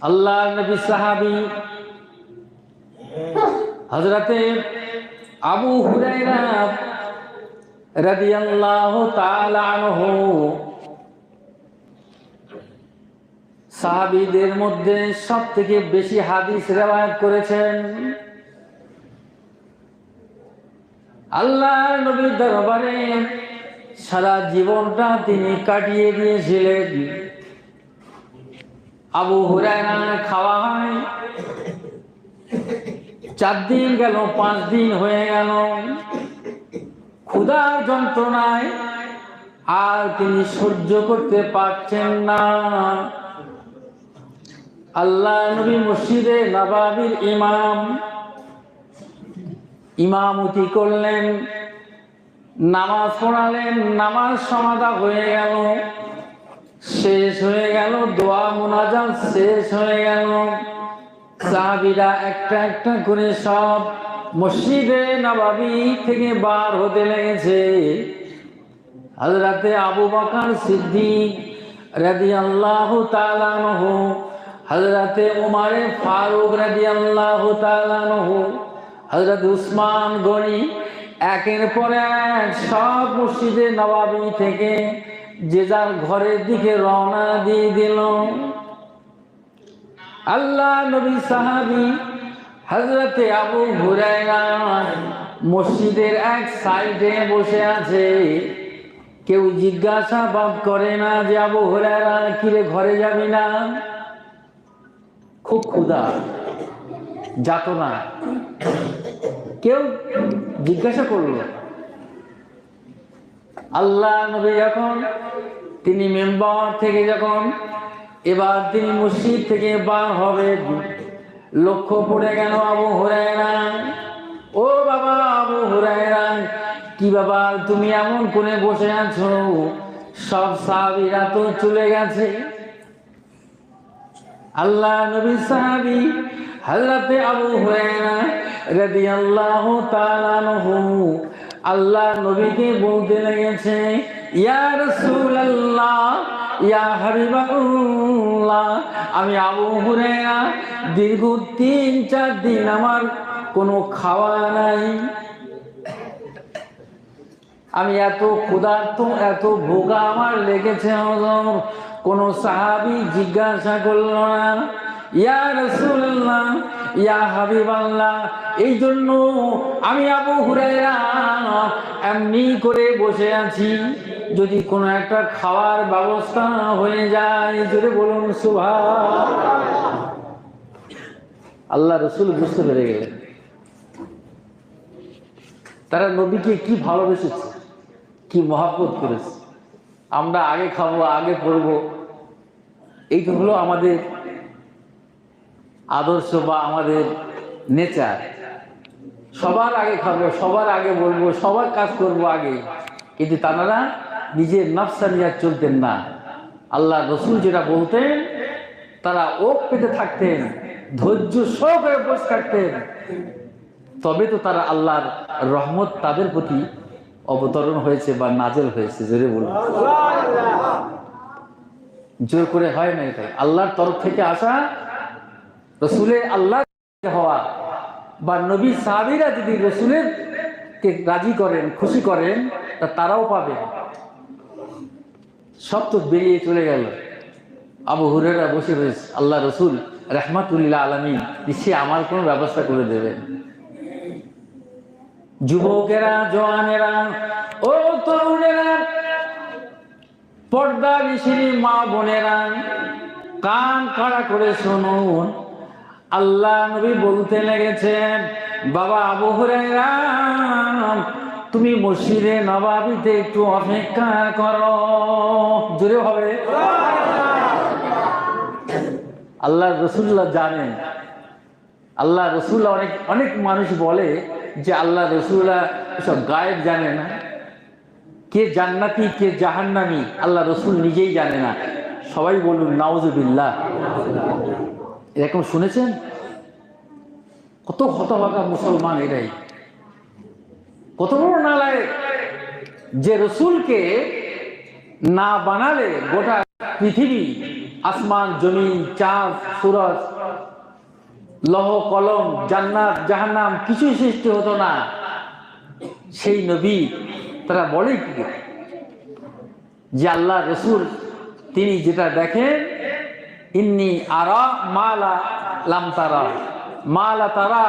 আল্লাহ নবী সাহাবি হজরতে আবু হুরাইরা রাদিয়াল্লাহু তাআলা আনহু সাহাবীদের মধ্যে সব থেকে বেশি হাদিস রেওয়ায়ত করেছেন। আল্লাহ নবীর দরবারে সারা জীবনটা তিনি কাটিয়ে দিয়েছিলেন। আবু হুরায়রা খাওয়া হয়। চার দিন গেল, পাঁচ দিন হয়ে গেল। ক্ষুধার যন্ত্রণায় আর তিনি সহ্য করতে পারছেন না। আল্লাহ নবী মসজিদে নবাবির ইমাম। ইমামতি করলেন? নামাজ পড়ালেন, নামাজ সমাধা হয়ে গেল। শেষ হয়ে গেল, দোয়া মোনাজাত শেষ হয়ে গেল। সাহাবিরা একটা একটা করে সব মসজিদে নবাবি থেকে বার হতে লেগেছে। হজরতে আবু বকর সিদ্দিক রাদি আল্লাহ তালানহ হজরতে উমারে ফারুক রাদি আল্লাহ তালানহ হজরত উসমান গনি, একের পর এক সব মসজিদে নবাবি থেকে যে যার ঘরের দিকে রওনা দিয়ে দিল। আল্লাহ নবী সাহাবি হজরতে আবু হুরায়রা মসজিদের এক সাইডে বসে আছে। কেউ জিজ্ঞাসাবাদ করে না যে, আবু হুরায়রা, কিরে, ঘরে যাবি না? খুব ক্ষুধা যাত না কেউ জিজ্ঞাসা করল আল্লাহ নবী যখন তিনি মেম্বার থেকে যখন এবার তিনি মসজিদ থেকে বার হবে, লক্ষ্য পড়ে গেল আবু হুরায়রা। ও বাবা, আবু হুরায়রা, কি বাবা তুমি এমন করে বসে আছো? সব সাহাবিরা তো চলে গেছে। আল্লাহ নবী সাহাবি হযরতে আবু হুরায়রা রাদিয়াল্লাহু তাআলা আনহু আল্লাহ নবীকে বলতে লেগেছে, ইয়া রাসূলুল্লাহ, ইয়া হাবিবাল্লাহ, আমি আবু হুরায়রা, দীর্ঘ তিন চার দিন আমার কোনো খাওয়া নাই। আমি এত ক্ষুধার্ত, এত ভোগা আমার লেগেছে হজর কোন সাহাবি জিজ্ঞাসা করল না ইয়া ইয়া এই জন্য আমি আবু এমনি করে বসে আছি। যদি কোনো একটা খাওয়ার ব্যবস্থা হয়ে যায় যদি বলুন সুভা আল্লাহ রসুল বুঝতে পেরে গেলেন। তারা নবীকে কি ভালোবেসেছে, কি মহাব্বত করেছে, আমরা আগে খাব, আগে পড়ব এইটা হলো আমাদের আদর্শ বা আমাদের নেচার। সবার আগে খাব সবার আগে বলব সবার কাজ করব আগে। কিন্তু তারা নিজের নফসা নিয়ে চলতেন না। আল্লাহ রসুল যেটা বলতেন তারা ওক পেতে থাকতেন ধৈর্য সহকারে বসে থাকতেন তবে তো তারা আল্লাহর রহমত তাদের প্রতি অবতরণ হয়েছে বা নাজেল হয়েছে জোরে বলুন। জোর করে হয় না এটাই। আল্লাহর তরফ থেকে আসা রসুলের আল্লাহ হওয়া বা নবী সাহাবিরা যদি রসুলের কে রাজি করেন, খুশি করেন, তা তারাও পাবে সব তো বেরিয়ে চলে গেল। আবু হুরেরা বসে রয়েছে, আল্লাহ রসুল রহমাতুল্লাহ আলমী নিশ্চয়ই আমার কোনো ব্যবস্থা করে দেবেন। যুবকেরা, জওয়ানেরা, ও তরুণেরা, পর্দা ঋষিনী মা বোনেরা, কান কাড়া করে শুনুন। আল্লাহ নবী বলতে লেগেছেন, বাবা আবু হুরায়রা, তুমি মসজিদে নবাবিতে একটু অপেক্ষা করো। জোরে হবে। আল্লাহ রসুল্লাহ জানেন, আল্লাহ রসুল্লাহ অনেক অনেক মানুষ বলে যে আল্লাহ রসুল্লাহ সব গায়েব জানে না। কে জান্নাতি, কে জাহান্নামি, আল্লাহ রসুল নিজেই জানে না। সবাই বলুন, নাউজুবিল্লাহ। এরকম শুনেছেন? কত হতভাগা মুসলমান এরাই। কত বড় নালায় যে রসুলকে না বানালে গোটা পৃথিবী, আসমান, জমিন, চাঁদ, সুরজ, লহ, কলম, জান্নাত, জাহান্নাম কিছুই সৃষ্টি হতো না। সেই নবী তারা বলে কি? যে আল্লাহ রসুল তিনি যেটা দেখেন ইন্নি আরা মালা লাম তারা। মালা তারা।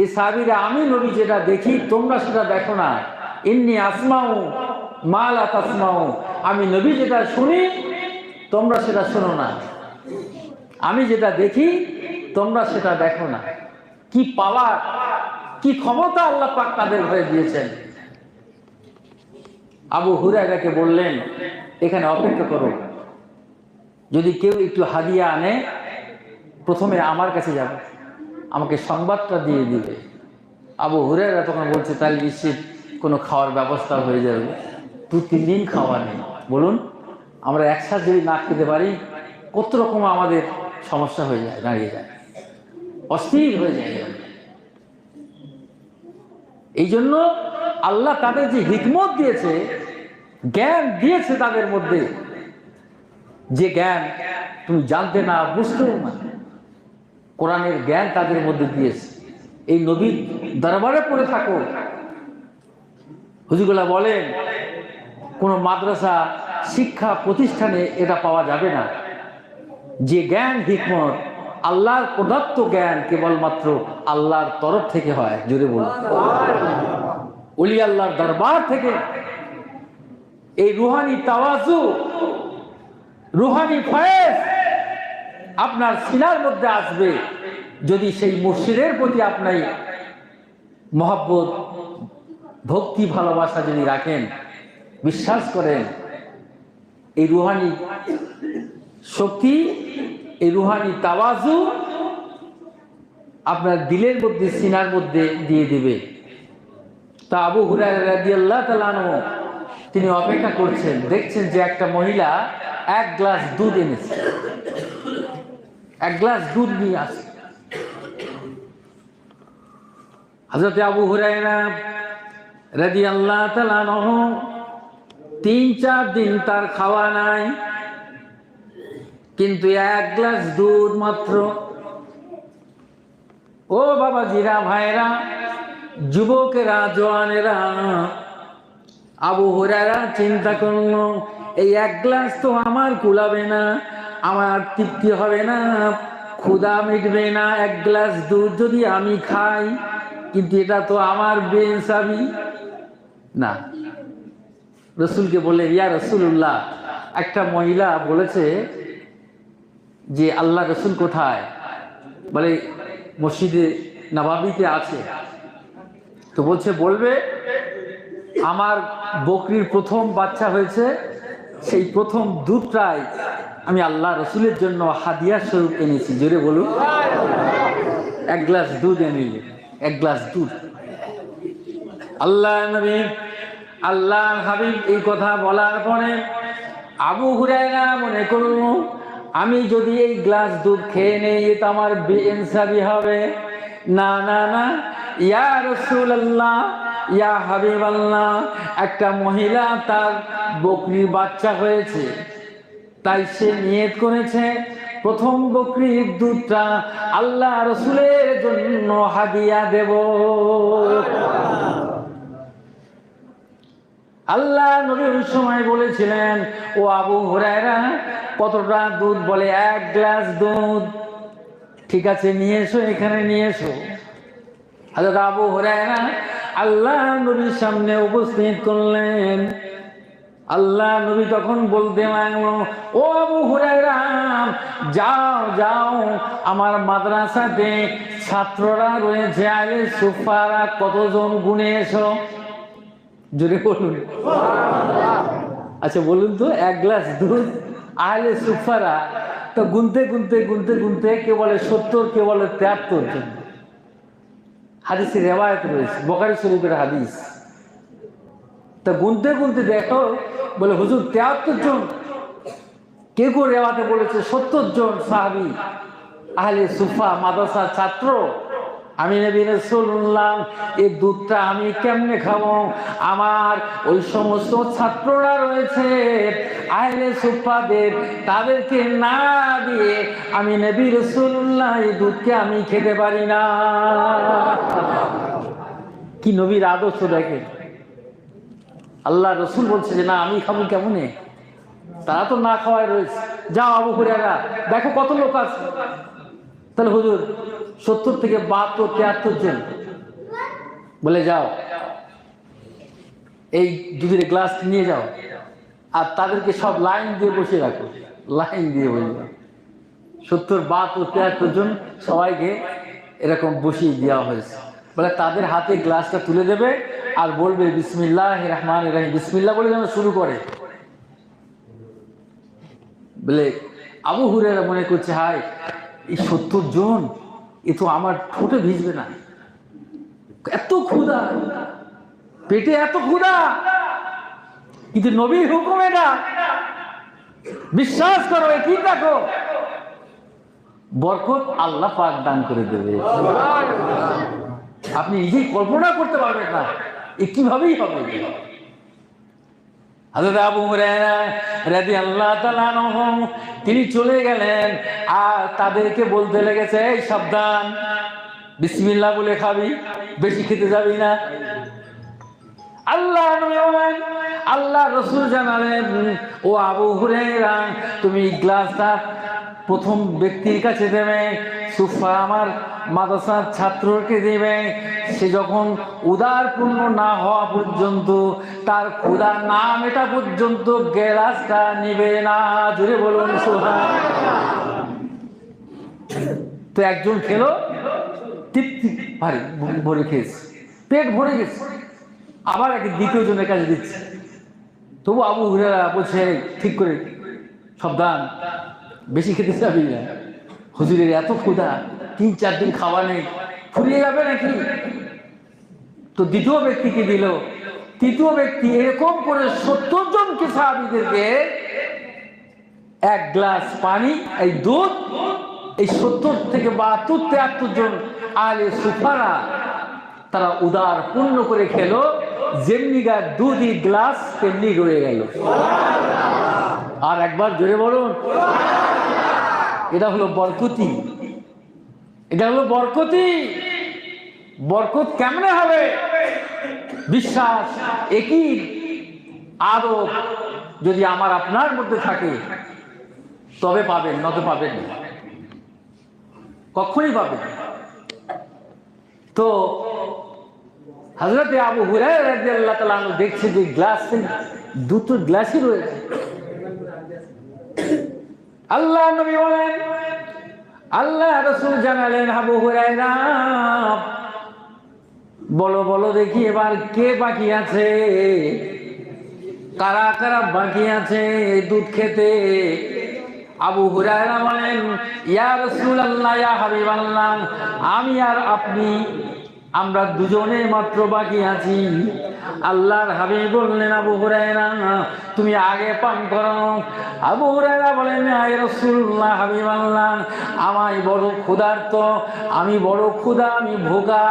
এই সাবিরা, আমি নবী যেটা দেখি, তোমরা সেটা দেখো না। ইন্নি আসমাও মালা তাসমাও আমি নবী যেটা শুনি, তোমরা সেটা শোনো না। আমি যেটা দেখি, তোমরা সেটা দেখো না। কি পাওয়ার, কি ক্ষমতা আল্লাহ পাক তাদের হয়ে দিয়েছেন? আবু হুরায়রাকে বললেন, এখানে অপেক্ষা করো। যদি কেউ একটু হাদিয়া আনে, প্রথমে আমার কাছে যাবে। আমাকে সংবাদটা দিয়ে দিবে। আবু হুরায়রা তখন বলছে, তাহলে নিশ্চিত কোনো খাওয়ার ব্যবস্থা হয়ে যাবে। দু, তিন দিন খাওয়া নেই। বলুন, আমরা একসাথে যদি না খেতে পারি, কত রকম আমাদের সমস্যা হয়ে যায়, দাঁড়িয়ে যায়। অস্থির হয়ে যায়। এই জন্য আল্লাহ তাদের যে হিকমত দিয়েছে, জ্ঞান দিয়েছে তাদের মধ্যে যে জ্ঞান তুমি জানতে না বুঝতেও না। কোরআনের জ্ঞান তাদের মধ্যে দিয়েছে। এই নবীর দরবারে পড়ে থাকো। হুজুগুলা বলেন, কোনো মাদ্রাসা, শিক্ষা প্রতিষ্ঠানে এটা পাওয়া যাবে না। যে জ্ঞান, হিকমত, আল্লাহর প্রদত্ত জ্ঞান কেবলমাত্র আল্লাহর তরফ থেকে হয়। জুড়ে বলুন। অলি আল্লাহর দরবার থেকে। এই রুহানি তাওয়াজু রুহানি ফয়েজ আপনার সিনার মধ্যে আসবে যদি সেই মুর্শিদের প্রতি আপনার মহব্বত, ভক্তি, ভালোবাসা যদি রাখেন, বিশ্বাস করেন, এই রুহানি শক্তি, এই রুহানি তাওয়াজু আপনার দিলের মধ্যে, সিনার মধ্যে দিয়ে দেবে। তা আবু হুরাই রাদিয়াল্লাহু তাআলা আনহু, তিনি অপেক্ষা করছেন, দেখছেন যে একটা মহিলা এক গ্লাস দুধ এনেছে। এক গ্লাস দুধ নিয়ে আসে। হযরত আবু হুরায়রা রাদিয়াল্লাহু তাআলা আনহু তিন চার দিন তার খাওয়া নাই, কিন্তু এক গ্লাস দুধ মাত্র। ও বাবা জিরা ভাইরা যুবকেরা, জওয়ানেরা আবু হুরারা চিন্তা করল, এই এক গ্লাস তো আমার কুলাবে না, আমার তৃপ্তি হবে না ক্ষুদা মিটবে না, এক গ্লাস দুধ যদি আমি খাই, কিন্তু এটা তো আমার বেসাবি না। রসুলকে বলে ইয়া রসুল্লাহ একটা মহিলা বলেছে যে আল্লাহ রসুল কোথায়? বলে, মসজিদে নবাবিতে আছে। তো বলছে, বলবে? আমার বকরির প্রথম বাচ্চা হয়েছে, সেই প্রথম দুধটাই আমি আল্লাহ রসুলের জন্য হাদিয়া স্বরূপ এনেছি। জোরে বলুন। এক গ্লাস দুধ এনে এক গ্লাস দুধ। আল্লাহ নবী আল্লাহ হাবিব এই কথা বলার পরে আবু হুরায়রা মনে করল, আমি যদি এই গ্লাস দুধ খেয়ে নেই তো আমার বেইনসাবি হবে। না না না। ইয়া রসুল আল্লাহ ইয়া হাবিব আল্লাহ একটা মহিলা তার বকরির বাচ্চা হয়েছে। তাই সে নিয়ত করেছে, প্রথম বকরির দুধটা আল্লাহ রসুলের জন্য হাদিয়া দেব। আল্লাহ নবীর সময় বলেছিলেন, ও আবু হুরায়রা, কতটা দুধ? বলে, এক গ্লাস দুধ। ঠিক আছে, নিয়ে এসো, এখানে নিয়ে এসো। হাজরত আবু হুরায়রা আল্লাহ নবীর সামনে উপস্থিত করলেন। আল্লাহ নবী তখন বলতে লাগল, ও আবু হুরায়রা, যাও যাও, আমার মাদ্রাসাতে ছাত্ররা রয়েছে আলে সুফারা, কতজন গুনে এসো। জোরে বলুন। আচ্ছা বলুন তো, এক গ্লাস দুধ, আহলে সুফারা। তো গুনতে গুনতে গুনতে গুনতে কে বলে সত্তর, কে বলে তেহাত্তর জন। হাদিসের রেওয়ায়ত রয়েছে বকারি শরীফের হাদিস। তা গুনতে গুনতে দেখো, বলে, হুজুর, তেয়াত্তর জন, কে কেউ রেওয়াতে বলেছে? সত্তর জন সাহাবি, আহলে সুফা, মাদ্রাসার ছাত্র আমি নবী শুনলাম এই দুধটা আমি কেমনে খাব? আমার ওই সমস্ত ছাত্ররা রয়েছে, আহলে সুফাদের তাদেরকে না দিয়ে আমি নবী রসুল্লাহ এই দুধকে আমি খেতে পারি না। কি নবীর আদর্শ দেখে আল্লাহ রসুল বলছে যে, না, আমি খাব কেমনে? তারা তো না খাওয়ায় রয়েছে। যাও আবু হুরায়রা, দেখো কত লোক আছে। তাহলে হুজুর, সত্তর থেকে বাহাত্তর, তিয়াত্তর জন। বলে যাও। এই দুধের গ্লাস নিয়ে যাও। আর তাদেরকে সব লাইন দিয়ে বসে রাখো। লাইন দিয়ে বসে রাখো। সত্তর, বাহাত্তর, তিয়াত্তর জন সবাইকে এরকম বসিয়ে দেওয়া হয়েছে। বলে তাদের হাতে গ্লাসটা তুলে দেবে আর বলবে বিসমিল্লাহ রহমান রাহিম। বিসমিল্লাহ বলে যেন শুরু করে। বলে, আবু হুরেরা মনে করছে, হায় এই সত্তর জন এ তো আমার ঠোঁটে ভিজবে না। এত ক্ষুধা পেটে এত ক্ষুধা। কিন্তু নবীর হুকুম এটা। বিশ্বাস করো কি দেখো? বরকত আল্লাহ পাক দান করে দেবে। আপনি নিজেই কল্পনা করতে পারবেন না এ কিভাবেই হবে? হযরত আবু রেদি আল্লাহ তিনি চলে গেলেন আর তাদেরকে বলতে লেগেছে, এই সাবধান বিসমিল্লা বলে খাবি, বেশি খেতে যাবি না। আল্লাহ আল্লাহ রসুল জানালেন, ও আবু হুরে তুমি গ্লাসটা প্রথম ব্যক্তির কাছে দেবে, সুফা আমার মাদ্রাসার ছাত্রকে দেবে। সে যখন উদারপূর্ণ না হওয়া পর্যন্ত, তার ক্ষুদা না মেটা পর্যন্ত গ্লাসটা নিবে না। জুড়ে বলুন সোহা তো একজন খেলো, তৃপ্তি, ভারী ভরে খেয়েছে। পেট ভরে গেছে। আবার এক দ্বিতীয় জনের কাছে দিচ্ছে। তবু আবু হুরেরা বলছে ঠিক করে, সাবধান। বেশি খেতে যাবি না। হুজুরের এত ক্ষুধা, তিন চার দিন খাওয়া নেই। ফুরিয়ে যাবে নাকি? তো দ্বিতীয় ব্যক্তিকে দিল। তৃতীয় ব্যক্তি এরকম করে সত্তর জনকে সাহাবিদেরকে এক গ্লাস পানি, এই দুধ, এই সত্তর থেকে বাহাত্তর, তিয়াত্তর জন আলে সুফারা, তারা উদার পূর্ণ করে খেলো। যেমনি গা দুধই গ্লাস, তেমনি রয়ে গেল। আর একবার জোরে বলুন। এটা হলো বরকতি। এটা হলো বরকতি। বরকত কেমনে হবে? বিশ্বাস, একই আদব যদি আমার আপনার মধ্যে থাকে, তবে পাবেন নয়তো পাবেন। কখনই পাবেন। তো হজরতে আবু আনহু দেখছে যে গ্লাস দুটো গ্লাসই রয়েছে। আল্লাহ নবী বলেন, আল্লাহ রসুল জানালেন, আবু হুরায়রা, বলো বলো দেখি এবার কে বাকি আছে? কারা কারা বাকি আছে দুধ খেতে? আবু হুরায়রা বলেন, ইয়া রাসূলুল্লাহ, ইয়া হাবিবাল্লাহ, আমি আর আপনি আমরা দুজনে মাত্র বাকি আছি। আল্লাহর হাবিব বললেন, আবু হুরায়রা, তুমি আগে পান করো। আবু হুরায়রা বলেন আয় রসুল্লাহ হাবিব আল্লাহ, আমায় বড় ক্ষুধার্ত, আমি বড় ক্ষুধা, আমি ভোগা,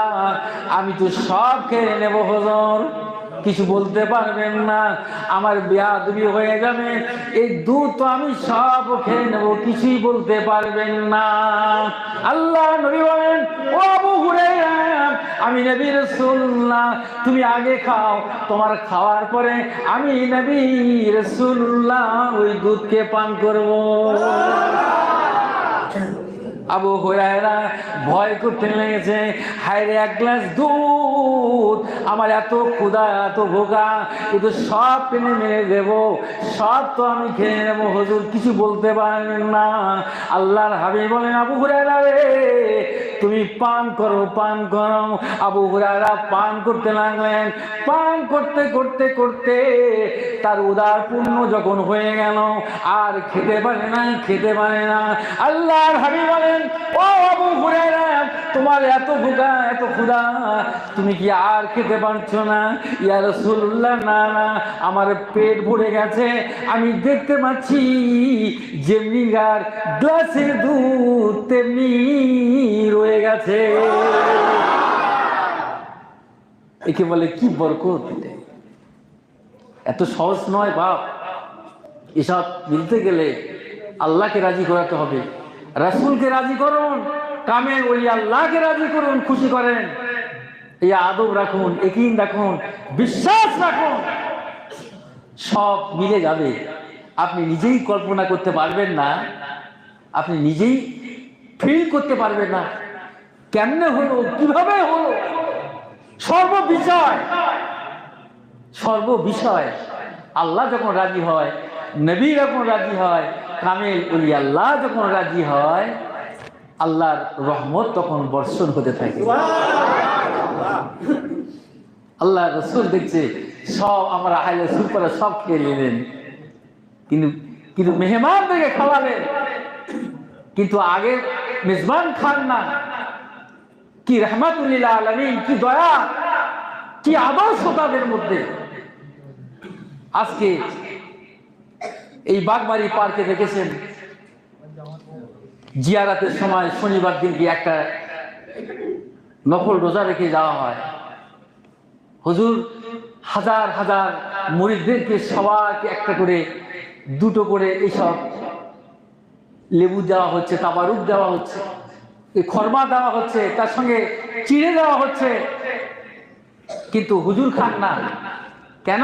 আমি তো সব খেয়ে নেব, হজর। কিছু বলতে পারবেন না। আমার বেয়াদবি হয়ে যাবে। এই দুধ তো আমি সব খেয়ে নেব, কিছুই বলতে পারবেন না। আল্লাহ নবী বলেন, ও আবু হুরায়রা, আমি নবী রাসূলুল্লাহ, তুমি আগে খাও। তোমার খাওয়ার পরে আমি নবী রাসূলুল্লাহ ওই দুধকে পান করব। আবু হুরায়রা ভয় করতে লেগেছে হায়রে, এক গ্লাস দুধ, আমার এত ক্ষুধা, এত ভোগা, কিন্তু সব টেনে মেরে দেব, সব তো আমি খেয়ে নেব, হুজুর কিছু বলতে পারেন না। আল্লাহর হাবি বলেন, আবু হুরায়রা রে তুমি পান করো পান করো আবু হুরায়রা পান করতে লাগলেন। পান করতে করতে করতে তার উদার পূর্ণ যখন হয়ে গেল, আর খেতে পারে না খেতে পারে না। আল্লাহর হাবি বলেন, ও আবু হুরায়রা, তোমার এত ভুগা এত ক্ষুধা তুমি কি আর খেতে পারছ না? ইয়া রাসূলুল্লাহ, না না, আমার পেট ভরে গেছে। আমি দেখতে পাচ্ছি যেমনি গার গ্লাসের দুধ, তেমনি রয়ে গেছে। একে বলে, কি বরকত এত সহজ নয় বাপ। এসব মিলতে গেলে আল্লাহকে রাজি করাতে হবে। রাসূলকে রাজি করুন কামে ওই আল্লাহকে রাজি করুন, খুশি করেন। এই আদব রাখুন একিন রাখুন, বিশ্বাস রাখুন। সব মিলে যাবে। আপনি নিজেই কল্পনা করতে পারবেন না। আপনি নিজেই ফিল করতে পারবেন না। কেমনে হলো? কীভাবে হলো? সর্ব বিষয় সর্ব বিষয় আল্লাহ যখন রাজি হয়, নবী যখন রাজি হয়, কামেল উলি আল্লাহ যখন রাজি হয়, আল্লাহর রহমত তখন বর্ষণ হতে থাকে। আল্লাহ রসুল দেখছে, সব আমরা আহলে সুপারা সব খেয়ে নিলেন। কিন্তু কিন্তু মেহমান থেকে খাওয়ালেন। কিন্তু আগে মেজবান খান না। কি রহমাতুল্লিল্লাহ আলমিন, কি দয়া, কি আদর্শ তাদের মধ্যে। আজকে এই বাগবাড়ি পার্কে দেখেছেন, জিয়ারাতের সময় শনিবার দিনকে একটা নকল রোজা রেখে যাওয়া হয়। হুজুর, হাজার হাজার মুরিদদেরকে সবাইকে একটা করে, দুটো করে এইসব লেবু দেওয়া হচ্ছে তাবারুক দেওয়া হচ্ছে। খরমা দেওয়া হচ্ছে, তার সঙ্গে চিড়ে দেওয়া হচ্ছে। কিন্তু হুজুর খান না। কেন?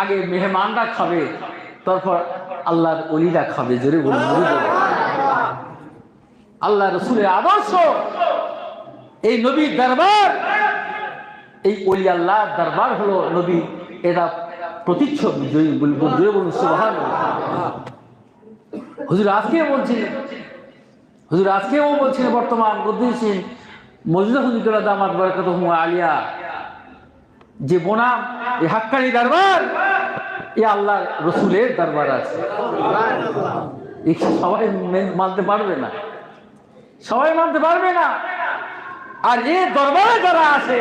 আগে মেহমানরা খাবে, তারপর আল্লাহর অলিরা খাবে, জোরে বলুন আল্লাহ রসুলের আদর্শ। এই নবীর দরবার, এই অলি আল্লাহ দরবার হলো নবী, এটা প্রতিচ্ছবি জয়ী বলব জোরে বলুন, সুবহানাল্লাহ। হুজুর আজকে বলছিলেন হুজুর আজকেও বলছিলেন বর্তমান বুদ্ধিসীন মজুদা হুজুর দামাত বরকত আলিয়া। যে বোনাম এই হাক্কানি দরবার, এ আল্লাহ রসুলের দরবার আছে। সবাই মানতে পারবে না? সবাই মানতে পারবে না? আর এই দরবারে যারা আছে,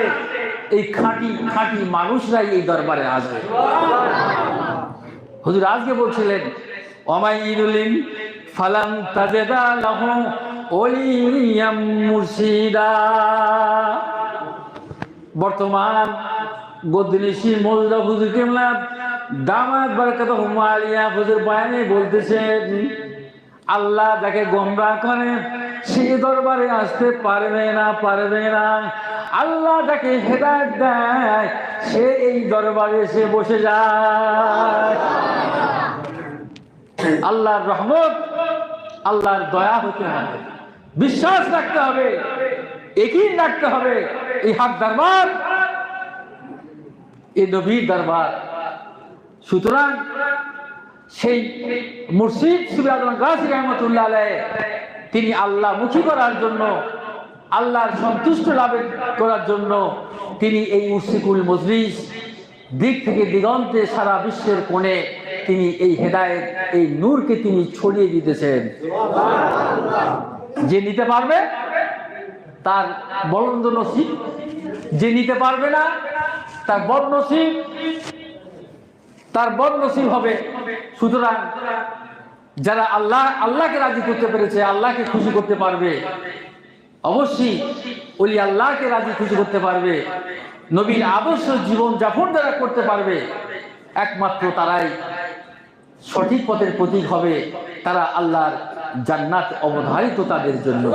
এই খাঁটি খাঁটি মানুষরাই এই দরবারে আসবে। হুজুর, আজকে বলছিলেন অমাইরুলিন ফালাম তাজেদা লাহু ওলিয়াম মুর্শিদা। বর্তমান বদলিশি মোজদা হুজুর কেমলা দামাত বারকাত হুমালিয়া হুজুর বায়ানে বলতেছেন, আল্লাহ যাকে গোমরা করে, সে দরবারে আসতে পারবে না পারবে না। আল্লাহ যাকে হেদায়ত দেয়, সে এই দরবারে এসে বসে যায়। আল্লাহর রহমত আল্লাহর দয়া হতে হবে। বিশ্বাস রাখতে হবে একই রাখতে হবে, এই হাত দরবার, এই নবীর দরবার। সুতরাং সেই মুর্শিদ আলাইহ, তিনি আল্লাহ মুখী করার জন্য, আল্লাহর সন্তুষ্ট লাভ করার জন্য তিনি এই মুর্শিকুল মজলিস দিক থেকে দিগন্তে সারা বিশ্বের কোণে তিনি এই হেদায়েত, এই নূরকে তিনি ছড়িয়ে দিতেছেন। যে নিতে পারবে, তার বলন্দ নসিব। যে নিতে পারবে না, তার বদ নসিব। তার বদ নসিব হবে। সুতরাং যারা আল্লাহ, আল্লাহকে রাজি করতে পেরেছে, আল্লাহকে খুশি করতে পারবে। অবশ্যই ওলি আল্লাহকে রাজি খুশি করতে পারবে। নবীর আদর্শ জীবন যাপন যারা করতে পারবে, একমাত্র তারাই। সঠিক পথের প্রতীক হবে তারা আল্লাহর জান্নাত অবধারিত তাদের জন্য।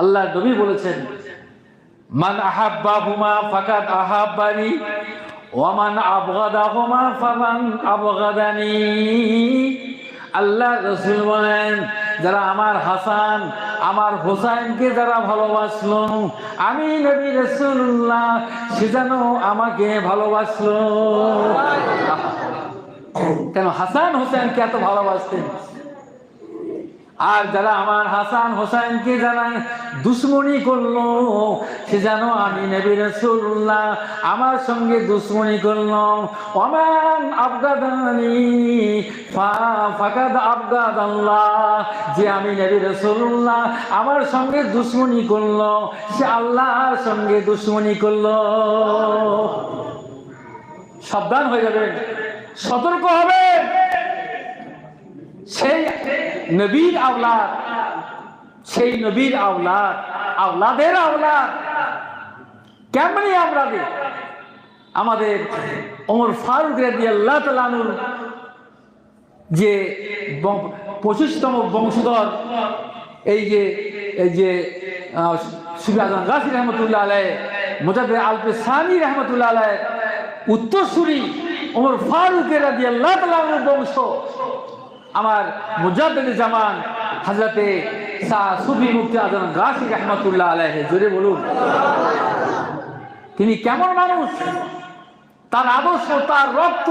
আল্লাহ নবী বলেছেন, মান আহাব্বাহুমা ফাকাদ আহাব্বানি ওয়ামান আবগাদাহুমা ফামান আবগাদানি। আল্লাহ রসুল বলেন, যারা আমার হাসান, আমার হোসাইনকে যারা ভালোবাসলো, আমি নবী রসুল্লাহ সে যেন আমাকে ভালোবাসলো। কেন হাসান হোসেনকে এত ভালোবাসতেন? আর যারা আমার হাসান হোসেনকে যারা দুশ্মনী করল, সে যেন আমি নবী রসুল্লাহ আমার সঙ্গে দুশ্মনী করল। অমান আবগাদানি ফাকাদ আবগাদ আল্লাহ যে আমি নবী রসুল্লাহ আমার সঙ্গে দুশ্মনী করল, সে আল্লাহর সঙ্গে দুশ্মনী করল। সাবধান হয়ে যাবেন। সতর্ক হবে সেই নবীর আওলাদ, সেই নবীর আওলাদ, আওলাদের আওলাদ কেমনি আমরা দিই? আমাদের ওমর ফারুক রাজি আল্লাহ তালানুর যে পঁচিশতম বংশধর, এই যে এই যে সুবি আজম গাছি রহমতুল্লাহ আলাই মোজাদ্দের আলপে সানি রহমতুল্লাহ আলাই উত্তরসূরি ওমর ফারুকের রাজি আল্লাহ তালানুর বংশ। আমার মুজাদ্দিদ জামান হাজরতে সুফি মুফতি আজম গাছি রহমতুল্লাহ আলাইহে, জোরে বলুন। তিনি কেমন মানুষ? তার আদর্শ, তার রক্ত,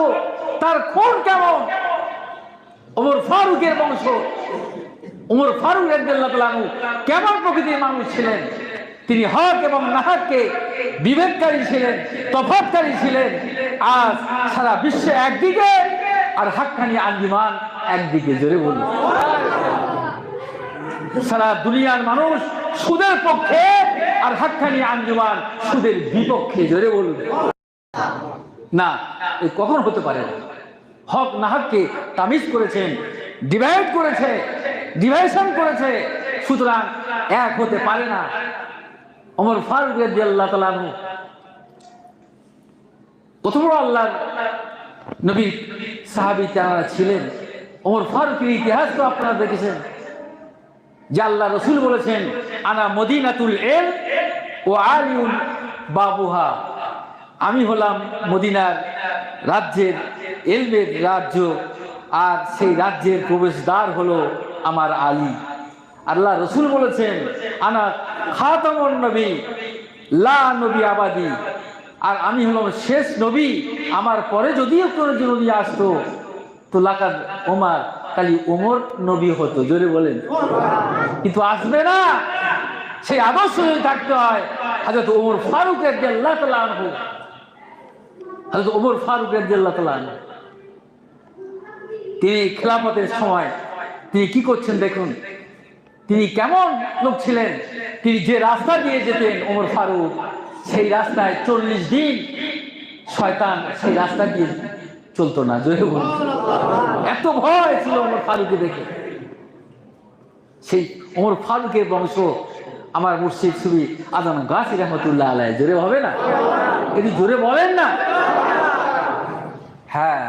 তার খুন কেমন? ওমর ফারুকের বংশ। ওমর ফারুক রাদিয়াল্লাহু কেমন প্রকৃতির মানুষ ছিলেন? তিনি হক এবং নাহককে বিবেককারী ছিলেন, তফাৎকারী ছিলেন। আজ সারা বিশ্বে একদিকে আর হাক্কানি আঞ্জুমান একদিকে, জোরে বলুন। সারা দুনিয়ার মানুষ সুদের পক্ষে আর হাক্কানি আঞ্জুমান সুদের বিপক্ষে, জোরে বলুন। না, এ কখন হতে পারে? না হক নাহককে তামিজ করেছেন, ডিভাইড করেছে, ডিভাইশন করেছে, সুতরাং এক হতে পারে না। অমর ফারুক আল্লাহ তালানু কত বড় আল্লাহ নবী, সাহাবি যারা ছিলেন অমর ফারুকের ইতিহাস তো আপনারা দেখেছেন, যে আল্লাহ রসুল বলেছেন, আনা মদিনাতুল এল ও আলিউল বাবুহা। আমি হলাম মদিনার রাজ্যের এলবের রাজ্য, আর সেই রাজ্যের প্রবেশদ্বার হলো আমার আলী। আল্লাহ রসুল বলেছেন, আনা খাতামন নবী, লা নবী আবাদি। আর আমি হলাম শেষ নবী, আমার পরে যদিও কোনো নবী আসতো, তো লাকাদ ওমার খালি ওমর নবী হতো, জোরে বলেন। কিন্তু আসবে না, সেই আদর্শ যদি থাকতে হয়। হাজরত ওমর ফারুক আল্লাহ তালা আনহু। হাজরত ওমর ফারুক আল্লাহ তালা আনহু। তিনি খেলাফতের সময় তিনি কি করছেন দেখুন? তিনি কেমন লোক ছিলেন? তিনি যে রাস্তা দিয়ে যেতেন ওমর ফারুক, সেই রাস্তায় চল্লিশ দিন শয়তান সেই রাস্তা দিয়ে চলতো না জয় এত ভয় ছিল ওমর ফারুকে দেখে। সেই ওমর ফারুকের বংশ আমার মুর্শিদ ছবি আদান গাছি রহমতুল্লাহ আলাই জোরে হবে না? এটি জোরে বলেন না। হ্যাঁ।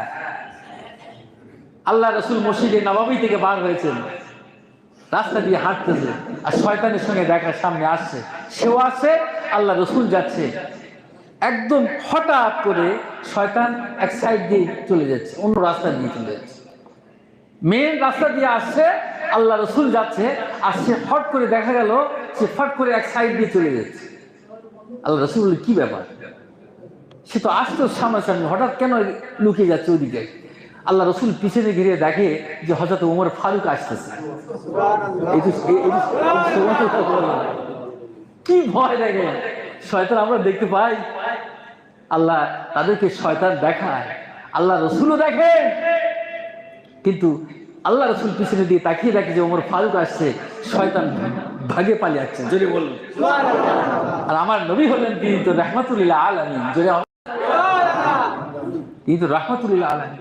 আল্লাহ রসুল মসজিদে নবাবী থেকে বার হয়েছেন। রাস্তা দিয়ে হাঁটতেছে আর শয়তানের সঙ্গে দেখা সামনে আসছে। সেও আসছে আল্লাহ রসুল যাচ্ছে। একদম হঠাৎ করে শয়তান এক সাইড দিয়ে চলে যাচ্ছে, অন্য রাস্তা দিয়ে চলে যাচ্ছে। মেন রাস্তা দিয়ে আসছে, আল্লাহ রসুল যাচ্ছে, আর সে ফট করে দেখা গেল, সে ফট করে এক সাইড দিয়ে চলে যাচ্ছে। আল্লাহ রসুল কি ব্যাপার? সে তো আসতো সামনাসামনি, হঠাৎ কেন লুকিয়ে যাচ্ছে ওদিকে? আল্লাহ রসুল পিছনে ঘিরে দেখে যে হজরত উমর ফারুক আসতেছে। কি ভয় দেখে শয়তান আমরা দেখতে পাই। আল্লাহ তাদেরকে শয়তান দেখায়। আল্লাহ রসুলও দেখে। কিন্তু আল্লাহ রসুল পিছনে দিয়ে তাকিয়ে দেখে যে ওমর ফারুক আসছে, শয়তান ভাগে পালিয়ে যাচ্ছে। যদি বলুন। আর আমার নবী হলেন তিনি তো রহমাতুল্লাহ আলমী যদি তিনি তো রহমাতুল্লাহ আলমী